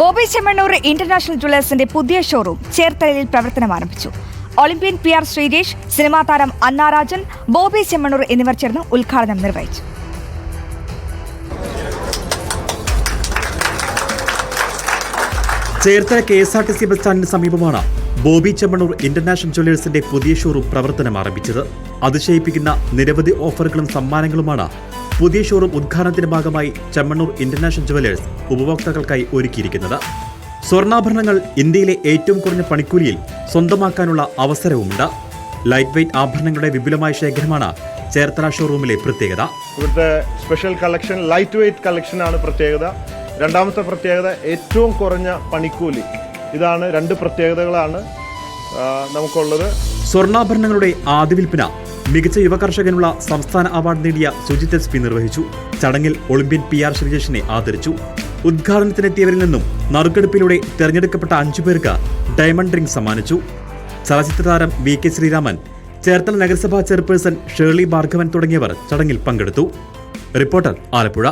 Bobby Chemmanur international ജ്വല്ലേഴ്സിന്റെ പുതിയ showroom ചേർത്തലയിൽ പ്രവർത്തനം ആരംഭിച്ചു. Olympian P R Sreeresh cinema താരം അന്നാരാജൻ ബോബി ചെമ്മണ്ണൂർ എന്നിവർ ചേർന്ന് ഉദ്ഘാടനം നിർവഹിച്ചു. Cherthala K S R T C bus സ്റ്റാൻഡിന് സമീപമാണ് ബോബി ചെമ്മണ്ണൂർ ഇന്റർനാഷണൽ ജ്വല്ലേഴ്സിന്റെ പുതിയ ഷോറൂം പ്രവർത്തനം ആരംഭിച്ചത്. അതിശയിപ്പിക്കുന്ന നിരവധി ഓഫറുകളും സമ്മാനങ്ങളുമാണ് പുതിയ ഷോറൂം ഉദ്ഘാടനത്തിന്റെ ഭാഗമായി ചെമ്മണ്ണൂർ ഇന്റർനാഷണൽ ജുവലേഴ്സ് ഉപഭോക്താക്കൾക്കായി ഒരുക്കിയിരിക്കുന്നത്. സ്വർണാഭരണങ്ങൾ ഇന്ത്യയിലെ ഏറ്റവും കുറഞ്ഞ പണിക്കൂലിയിൽ സ്വന്തമാക്കാനുള്ള അവസരവുമുണ്ട്. ലൈറ്റ് വെയ്റ്റ് ആഭരണങ്ങളുടെ വിപുലമായ ശേഖരമാണ് ചേർത്തല ഷോറൂമിലെ പ്രത്യേകത. ഇവിടുത്തെ സ്പെഷ്യൽ കളക്ഷൻ ലൈറ്റ് വെയ്റ്റ് കളക്ഷനാണ് പ്രത്യേകത. രണ്ടാമത്തെ പ്രത്യേകത ഏറ്റവും കുറഞ്ഞ പണിക്കൂലി. ഇതാണ് രണ്ട് പ്രത്യേകതകളാണ് നമുക്കുള്ളത്. സ്വർണാഭരണങ്ങളുടെ ആദ്യ വിൽപ്പന മികച്ച യുവകർഷകനുള്ള സംസ്ഥാന അവാർഡ് നേടിയ സുജിത് എസ് പി നിർവഹിച്ചു. ചടങ്ങിൽ ഒളിമ്പ്യൻ പി ആർ ശ്രീജേഷിനെ ആദരിച്ചു. ഉദ്ഘാടനത്തിനെത്തിയവരിൽ നിന്നും നറുക്കെടുപ്പിലൂടെ തെരഞ്ഞെടുക്കപ്പെട്ട അഞ്ചു പേർക്ക് ഡയമണ്ട് റിംഗ് സമ്മാനിച്ചു. ചലച്ചിത്ര താരം വി കെ ശ്രീരാമൻ ചേർത്തല നഗരസഭാ ചെയർപേഴ്സൺ ഷേർലി ഭാർഗവൻ തുടങ്ങിയവർ ചടങ്ങിൽ പങ്കെടുത്തു. റിപ്പോർട്ടർ ആലപ്പുഴ.